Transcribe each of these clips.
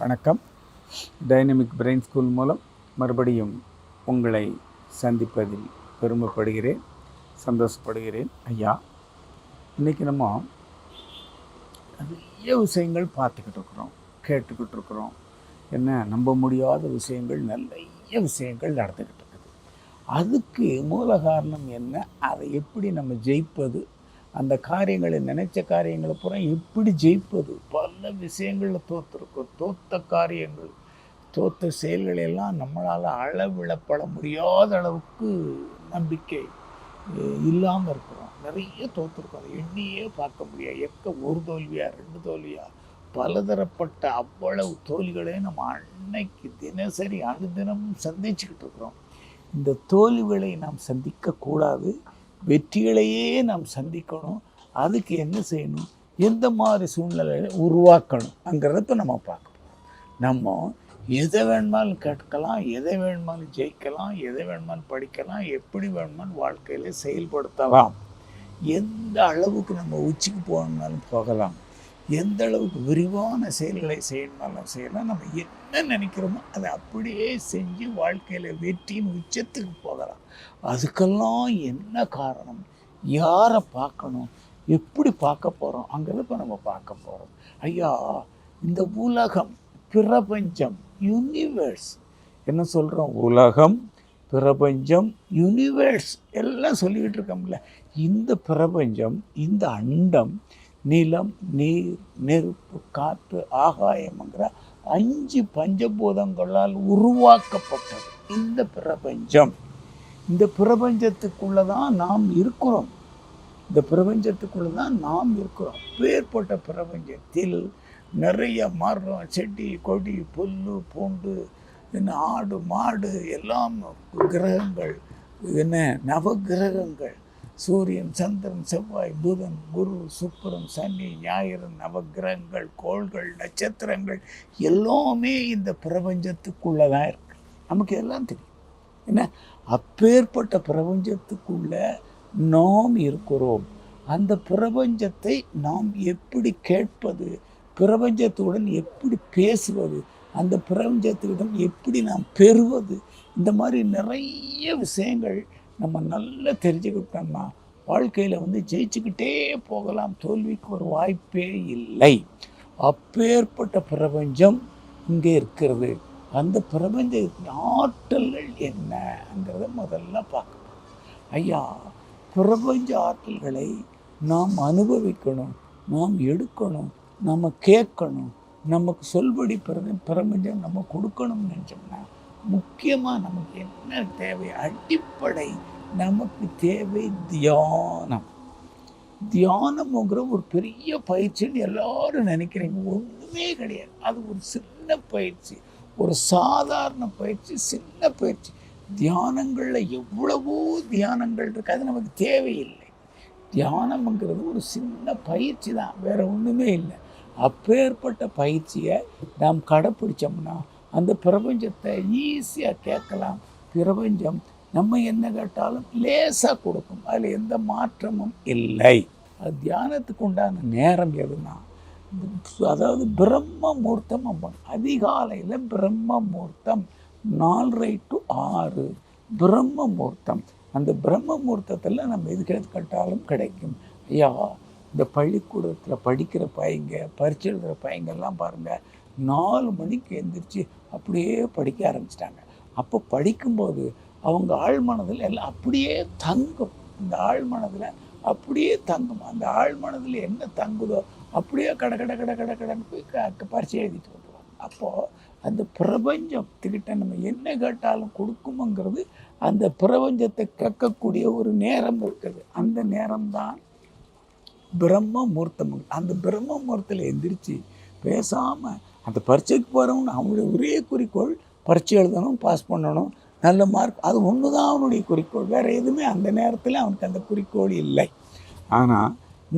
வணக்கம். Dynamic brain school மூலம் மறுபடியும் உங்களை சந்திப்பதில் பெருமைப்படுகிறேன் சந்தோஷப்படுகிறேன். ஐயா இன்றைக்கி நம்ம நிறைய விஷயங்கள் பார்த்துக்கிட்டு இருக்கிறோம் கேட்டுக்கிட்டு இருக்கிறோம். என்ன நம்ப முடியாத விஷயங்கள் நிறைய விஷயங்கள் நடந்துக்கிட்டு இருக்குது. அதுக்கு மூல காரணம் என்ன? அதை எப்படி நம்ம ஜெயிப்பது? அந்த காரியங்களை நினைச்ச காரியங்களை பூரா எப்படி ஜெயிப்பது? பல விஷயங்களில் தோற்றுருக்கோம் தோத்த காரியங்கள் தோத்த செயல்களை எல்லாம் நம்மளால் அளவிழப்பட முடியாத அளவுக்கு நம்பிக்கை இல்லாமல் இருக்கிறோம். நிறைய தோற்றுருக்கோம் அதை எண்ணியே பார்க்க முடியாது. எக்க ஒரு தோல்வியா ரெண்டு தோல்வியா பலதரப்பட்ட அவ்வளவு தோல்விகளை நம்ம அன்னைக்கு தினசரி அனுதினமும் சந்திச்சுக்கிட்டு இருக்கிறோம். இந்த தோல்விகளை நாம் சந்திக்கக்கூடாது. வெற்றிகளையே நாம் சந்திக்கணும். அதுக்கு என்ன செய்யணும்? எந்த மாதிரி சூழ்நிலையை உருவாக்கணுங்கிறத இப்போ நம்ம பார்க்கணும் நம்ம எதை வேணுமாலும் கேட்கலாம் எதை வேணுமாலும் ஜெயிக்கலாம் எதை வேணுமாலும் படிக்கலாம் எப்படி வேணுமாலும் வாழ்க்கையில் செயல்படுத்தலாம். எந்த அளவுக்கு நம்ம உச்சிக்கு போகணும்னாலும் போகலாம். எந்த அளவுக்கு விரிவான செயல்களை செய்யணும்னாலும் செய்யலாம். நம்ம என்ன நினைக்கிறோமோ அதை அப்படியே செஞ்சு வாழ்க்கையில் வெற்றியின் உச்சத்துக்கு போகலாம். அதுக்கெல்லாம் என்ன காரணம்? யாரை பார்க்கணும்? எப்படி பார்க்க போகிறோம் அங்கே இப்போ நம்ம பார்க்க போகிறோம் ஐயா இந்த உலகம் பிரபஞ்சம் யூனிவர்ஸ் என்ன சொல்கிறோம் உலகம் பிரபஞ்சம் யூனிவர்ஸ் எல்லாம் சொல்லிக்கிட்டு இருக்கோம்ல. இந்த பிரபஞ்சம் இந்த அண்டம் நிலம் நீர் நெருப்பு காற்று ஆகாயம்ங்கிற அஞ்சு பஞ்சபூதங்களால் உருவாக்கப்பட்டது. இந்த பிரபஞ்சம். இந்த பிரபஞ்சத்துக்குள்ளே தான் நாம் இருக்கிறோம். இந்த பிரபஞ்சத்துக்குள்ளே தான் நாம் இருக்கிறோம். பேர்பட்ட பிரபஞ்சத்தில் நிறைய மரம் செடி கொடி புல்லு பூண்டு என்ன ஆடு மாடு எல்லாம் கிரகங்கள் என்ன நவகிரகங்கள் சூரியன் சந்திரன் செவ்வாய் புதன் குரு சுக்கரன் சனி ஞாயிறு நவகிரகங்கள் கோள்கள் நட்சத்திரங்கள் எல்லாமே இந்த பிரபஞ்சத்துக்குள்ளே தான் இருக்குது நமக்கு எல்லாம் தெரியும். என்ன? அப்பேற்பட்ட பிரபஞ்சத்துக்குள்ள நாம் இருக்கிறோம். அந்த பிரபஞ்சத்தை நாம் எப்படி கேட்பது? பிரபஞ்சத்துடன் எப்படி பேசுவது? அந்த பிரபஞ்சத்துடன் எப்படி நாம் பெறுவது? இந்த மாதிரி நிறைய விஷயங்கள் நம்ம நல்லா தெரிஞ்சுக்கிட்டோம்னா வாழ்க்கையில் வந்து ஜெயிச்சுக்கிட்டே போகலாம். தோல்விக்கு ஒரு வாய்ப்பே இல்லை. அப்பேற்பட்ட பிரபஞ்சம் இங்கே இருக்கிறது. அந்த பிரபஞ்ச ஆற்றல்கள் என்னங்கிறத முதல்ல பார்க்கணும். ஐயா பிரபஞ்ச ஆற்றல்களை நாம் அனுபவிக்கணும் நாம் எடுக்கணும் நம்ம கேட்கணும். நமக்கு சொல்படி பிறகு பிரபஞ்சம் நம்ம கொடுக்கணும்னு நினச்சோம்னா முக்கியமாக நமக்கு என்ன தேவை? அடிப்படை நமக்கு தேவை தியானம். தியானம்ங்கிற ஒரு பெரிய பயிற்சின்னு எல்லாரும் நினைக்கிறீங்க. ஒன்றுமே கிடையாது. அது ஒரு சின்ன பயிற்சி. ஒரு சாதாரண பயிற்சி சின்ன பயிற்சி. தியானங்களில் எவ்வளவோ தியானங்கள் இருக்குது அது நமக்கு தேவையில்லை. தியானம்ங்கிறது ஒரு சின்ன பயிற்சி தான். வேறு ஒன்றுமே இல்லை. அப்பேற்பட்ட பயிற்சியை நாம் கடைப்பிடிச்சோம்னா அந்த பிரபஞ்சத்தை ஈஸியாக கேட்கலாம். பிரபஞ்சம் நம்ம என்ன கேட்டாலும் லேசாக கொடுக்கும். அதில் எந்த மாற்றமும் இல்லை. அது தியானத்துக்கு உண்டான நேரம் எதுனா அதாவது பிரம்ம முகூர்த்தம் அம்பாங்க அதிகாலையில் பிரம்ம முகூர்த்தம் நாலரை டு ஆறு. பிரம்ம முகூர்த்தம். அந்த பிரம்ம முகூர்த்தத்தில் நம்ம எது கேட்டாலும் கிடைக்கும். ஐயா இந்த பள்ளிக்கூடத்தில் படிக்கிற பையங்க பரிச்சு எழுதுகிற பையங்கள்லாம் பாருங்கள் நாலு மணிக்கு எழுந்திரிச்சு அப்படியே படிக்க ஆரம்பிச்சிட்டாங்க. அப்போ படிக்கும்போது அவங்க ஆழ்மனதில் எல்லாம் அப்படியே தங்கும். இந்த ஆழ்மனதில் அப்படியே தங்கும். அந்த ஆழ்மனதில் என்ன தங்குதோ அப்படியே கட கட கட கட கடன்னு போய் க பரிசு எழுதிட்டு வந்துடுவாங்க அப்போது அந்த பிரபஞ்சத்துக்கிட்ட நம்ம என்ன கேட்டாலும் கொடுக்குமோங்கிறது அந்த பிரபஞ்சத்தை கேட்கக்கூடிய ஒரு நேரம் இருக்குது. அந்த நேரம்தான் பிரம்ம முகூர்த்தம். அந்த பிரம்ம முகூர்த்தத்தில் எந்திரிச்சு பேசாமல் அந்த பரீட்சைக்கு போகிறவங்க அவனுடைய ஒரே குறிக்கோள் பரீட்சை எழுதணும் பாஸ் பண்ணணும் நல்ல மார்க் அது ஒன்று தான் அவனுடைய குறிக்கோள். வேறு எதுவுமே அந்த நேரத்தில் அவனுக்கு அந்த குறிக்கோள் இல்லை. ஆனால்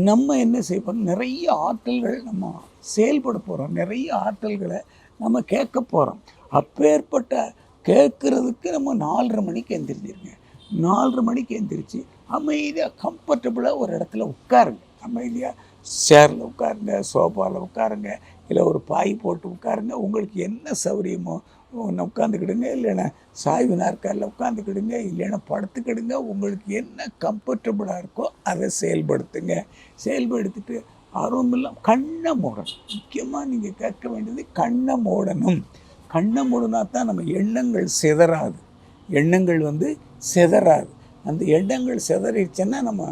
நம்ம என்ன செய்வோம் நிறைய ஆற்றல்கள் நம்ம செயல்பட போகிறோம் நிறைய ஆற்றல்களை நம்ம கேட்க போகிறோம் அப்பேற்பட்ட கேட்குறதுக்கு நம்ம நாலரை மணிக்கு எந்திரிச்சிருங்க. நாலரை மணிக்கு எந்திரிச்சு அமைதியாக கம்ஃபர்டபுளாக ஒரு இடத்துல உட்காருங்க. அமைதியாக சேரில் உட்காருங்க சோஃபாவில் உட்காருங்க இல்லை ஒரு பாய் போட்டு உட்காருங்க உங்களுக்கு என்ன சௌகரியமோ ஒன்று உட்காந்துக்கிடுங்க இல்லைன்னா சாய்வு நாற்காலில் உட்காந்துக்கிடுங்க இல்லைன்னா படுத்துக்கிடுங்க உங்களுக்கு என்ன கம்ஃபர்டபுளாக இருக்கோ அதை செயல்படுத்துங்க. செயல்படுத்திட்டு ஆர்வம் இல்லாமல் கண்ணை மூடணும். முக்கியமாக நீங்கள் கேட்க வேண்டியது கண்ணை மூடணும். கண்ணை மூடினா தான் நம்ம எண்ணங்கள் சிதறாது. எண்ணங்கள் வந்து சிதறாது. அந்த எண்ணங்கள் சிதறிடுச்சுன்னா நம்ம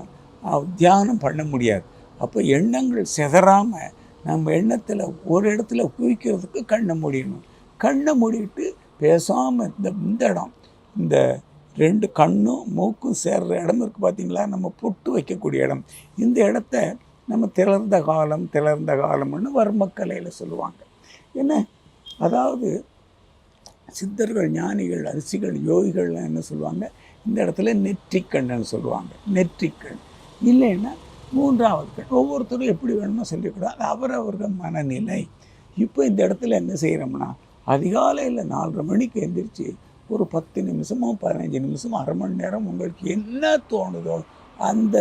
தியானம் பண்ண முடியாது. அப்போ எண்ணங்கள் சிதறாமல் நம்ம எண்ணத்தில் ஒரு இடத்துல குவிக்கிறதுக்கு கண்ணை மூடிடணும். கண்ணை மூடிட்டு பேசாமல் இந்த இந்த இடம் இந்த ரெண்டு கண்ணும் மூக்கும் சேர்ற இடம் இருக்குது பார்த்தீங்களா நம்ம பொட்டு வைக்கக்கூடிய இடம். இந்த இடத்த நம்ம திளர்ந்த காலம் திளர்ந்த காலம்னு வர்மக்கலையில் சொல்லுவாங்க. என்ன? அதாவது சித்தர்கள் ஞானிகள் அரிசிகள் யோகிகள்லாம் என்ன சொல்லுவாங்க? இந்த இடத்துல நெற்றிக்கண்ணுன்னு சொல்லுவாங்க. நெற்றிக்கண். இல்லைன்னா மூன்றாவது கண் ஒவ்வொருத்தரும் எப்படி வேணுமோ சொல்லிக்கூடாது. அவரவர்கள் மனநிலை. இப்போ இந்த இடத்துல என்ன செய்கிறோம்னா அதிகாலையில் நாலரை மணிக்கு எந்திரிச்சு ஒரு பத்து நிமிஷமோ பதினஞ்சு நிமிஷமோ அரை மணி நேரம் உங்களுக்கு என்ன தோணுதோ அந்த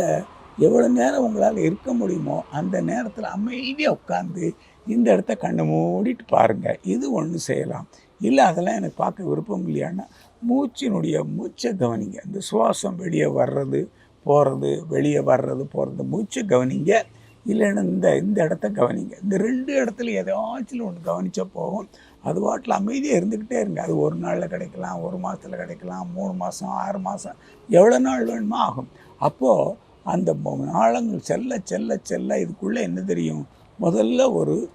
எவ்வளோ நேரம் உங்களால் இருக்க முடியுமோ அந்த நேரத்தில் அமைதியாக உட்காந்து இந்த இடத்த கண்ணை மூடிட்டு பாருங்கள் இது ஒன்று செய்யலாம். இல்லை அதெல்லாம் எனக்கு பார்க்க விருப்பம் இல்லையான்னா மூச்சினுடைய மூச்சை கவனிங்க. இந்த சுவாசம் வெளியே வர்றது போகிறது வெளியே வர்றது போகிறது மூச்சை கவனிங்க. இல்லைன்னா இந்த இந்த இடத்த கவனிங்க. இந்த ரெண்டு இடத்துல ஏதாச்சும் ஒன்று கவனிச்சா போகும். அது வாட்டில் அமைதியாக இருந்துக்கிட்டே இருங்க. அது ஒரு நாளில் கிடைக்கலாம் ஒரு மாதத்தில் கிடைக்கலாம் மூணு மாதம் ஆறு மாதம் எவ்வளோ நாள் வேணுமோ ஆகும். அப்போது அந்த நாளங்கள் செல்ல செல்ல செல்ல இதுக்குள்ளே என்ன தெரியும்? முதல்ல ஒரு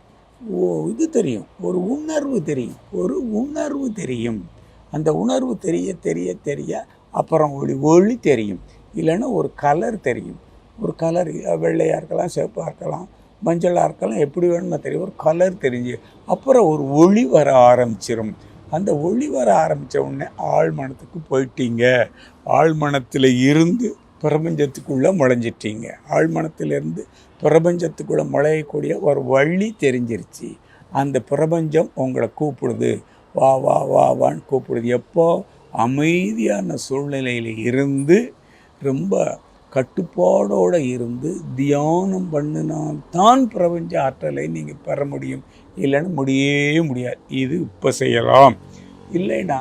ஓ- இது தெரியும். ஒரு உணர்வு தெரியும். ஒரு உணர்வு தெரியும். அந்த உணர்வு தெரிய தெரிய தெரிய அப்புறம் ஒளி ஒளி தெரியும். இல்லைன்னா ஒரு கலர் தெரியும். ஒரு கலர் வெள்ளையாக இருக்கலாம் சிவப்பாக இருக்கலாம் மஞ்சளாக இருக்கலாம் எப்படி வேணுமோ தெரியும். ஒரு கலர் தெரிஞ்சு அப்புறம் ஒரு ஒளி வர ஆரம்பிச்சிடும் அந்த ஒளி வர ஆரம்பித்த உடனே ஆழ்மனத்துக்கு போயிட்டீங்க. ஆழ்மனத்தில் இருந்து பிரபஞ்சத்துக்குள்ளே முளைஞ்சிட்டீங்க. ஆழ்மனத்திலிருந்து பிரபஞ்சத்துக்குள்ளே முளையக்கூடிய ஒரு வழி தெரிஞ்சிருச்சு. அந்த பிரபஞ்சம் உங்களை கூப்பிடுது. வா வா வா வான்னு கூப்பிடுது. எப்போ? அமைதியான சூழ்நிலையில் இருந்து ரொம்ப கட்டுப்பாடோடு இருந்து தியானம் பண்ணினால்தான் பிரபஞ்ச ஆற்றலை நீங்கள் பெற முடியும். இல்லைன்னா முடியவே முடியாது. இது இப்போ செய்யலாம். இல்லைன்னா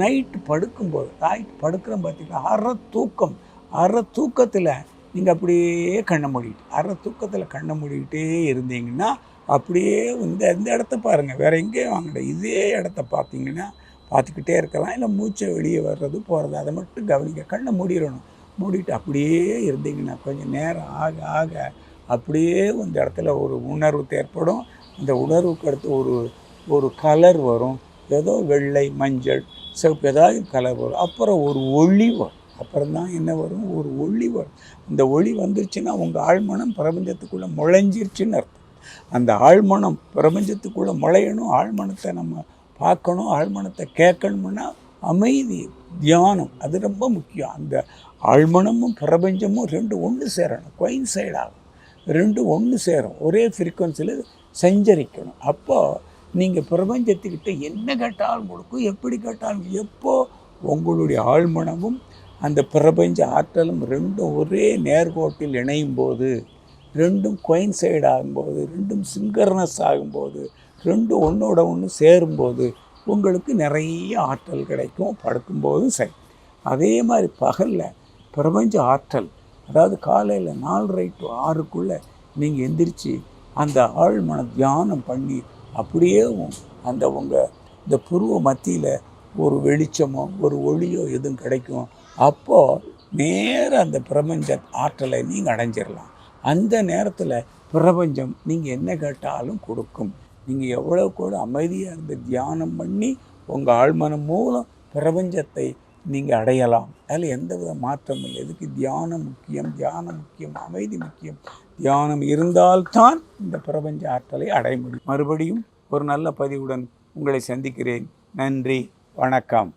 நைட்டு படுக்கும்போது நைட் படுக்கிறோம் பார்த்தீங்கன்னா அரை தூக்கம் அரை தூக்கத்தில் நீங்கள் அப்படியே கண்ணை மூடிட்டு அரை தூக்கத்தில் கண்ணை மூடிக்கிட்டே இருந்தீங்கன்னா அப்படியே இந்த இந்த இடத்த பாருங்கள் வேறு எங்கேயும் வாங்கல இதே இடத்த பார்த்தீங்கன்னா பார்த்துக்கிட்டே இருக்கலாம். இல்லை மூச்சை வெளியே வர்றது போகிறது அதை மட்டும் கவனிக்க கண்ணை மூடிடணும். மூடிட்டு அப்படியே இருந்தீங்கன்னா கொஞ்சம் நேரம் ஆக ஆக அப்படியே அந்த இடத்துல ஒரு உணர்வு ஏற்படும். இந்த உணர்வுக்கு அடுத்து ஒரு ஒரு கலர் வரும். ஏதோ வெள்ளை மஞ்சள் சிவப்பு ஏதாவது கலர் வரும். அப்புறம் ஒரு ஒளி வரும். அப்புறம் தான் என்ன வரும்? ஒரு ஒளி வரும். அந்த ஒளி வந்துருச்சுன்னா உங்கள் ஆழ்மனம் பிரபஞ்சத்துக்குள்ளே முளைஞ்சிருச்சுன்னு அர்த்தம். அந்த ஆழ்மனம் பிரபஞ்சத்துக்குள்ளே முளையணும். ஆழ்மனத்தை நம்ம பார்க்கணும். ஆழ்மனத்தை கேட்கணும்னா அமைதி தியானம் அது ரொம்ப முக்கியம். அந்த ஆழ்மனமும் பிரபஞ்சமும் ரெண்டு ஒன்று சேரணும். கொயின் சைடாகும் ரெண்டு ஒன்று சேரும். ஒரே ஃப்ரீக்குவன்சியில் சஞ்சரிக்கணும். அப்போது நீங்கள் பிரபஞ்சத்துக்கிட்ட என்ன கேட்டாலும் கொடுக்கும் எப்படி கேட்டாலும் எப்போ உங்களுடைய ஆழ்மனமும் அந்த பிரபஞ்ச ஆற்றலும் ரெண்டும் ஒரே நேர்கோட்டில் இணையும் போது ரெண்டும் கொயின்சைட் ஆகும்போது ரெண்டும் சிங்கர்னஸ் ஆகும்போது ரெண்டும் ஒன்றோட ஒன்று சேரும்போது உங்களுக்கு நிறைய ஆற்றல் கிடைக்கும் படுக்கும்போதும் சரி. அதே மாதிரி பகலில் பிரபஞ்ச ஆற்றல் அதாவது காலையில் நாலரை டு ஆறுக்குள்ளே நீங்கள் எந்திரிச்சு அந்த ஆழ்மன தியானம் பண்ணி அப்படியே அந்த உங்கள் இந்த புருவ மத்தியில் ஒரு வெளிச்சமோ ஒரு ஒளியோ எதுவும் கிடைக்கும் அப்போது நேர அந்த பிரபஞ்ச ஆற்றலை நீங்கள் அடைஞ்சிடலாம் அந்த நேரத்தில் பிரபஞ்சம் நீங்கள் என்ன கேட்டாலும் கொடுக்கும். நீங்கள் எவ்வளோ கூட அமைதியாக இருந்து தியானம் பண்ணி உங்கள் ஆழ்மனம் மூலம் பிரபஞ்சத்தை நீங்கள் அடையலாம். அதில் எந்த வித மாற்றம் இல்லை. எதுக்கு தியானம் முக்கியம்? தியானம் முக்கியம் அமைதி முக்கியம். தியானம் இருந்தால்தான் இந்த பிரபஞ்ச ஆற்றலை அடைய முடியும். மறுபடியும் ஒரு நல்ல பதிவுடன் உங்களை சந்திக்கிறேன். நன்றி வணக்கம்.